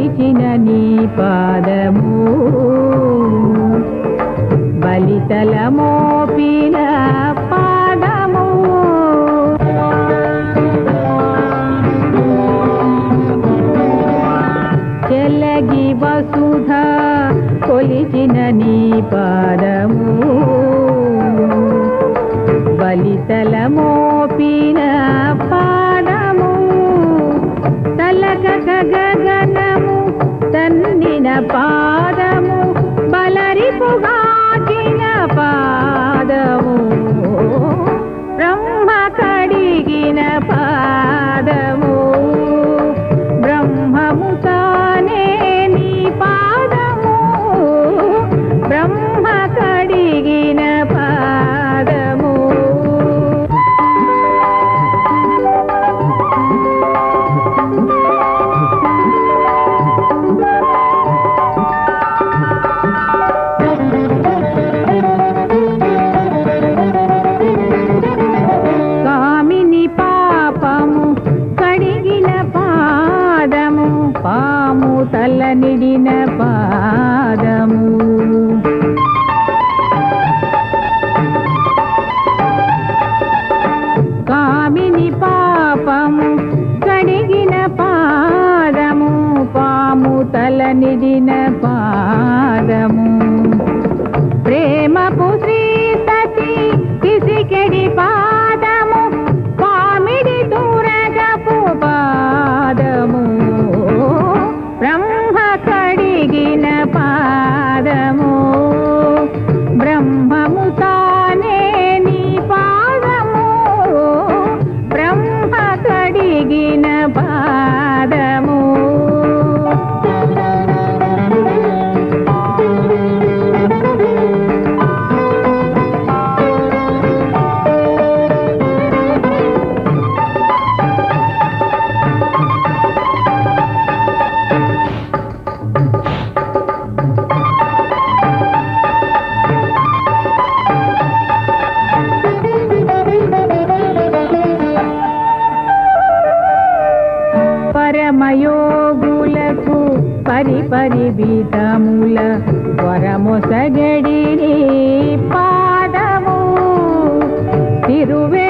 చెలగి కొలిచిన నీ పాదము. బలితల మోపిన పాదము. చెల్లగి వసుధ కొలిచిన నీ పాదము. బలితల మోపిన పాదము. తలక గగన பாட నిడిన పాదము. కామిని పాపము కడిగిన పాదము పాము తల నిడిన పాదము. కడిగిన పరిపరి బీతముల వరమొసగడి పాదము తిరువే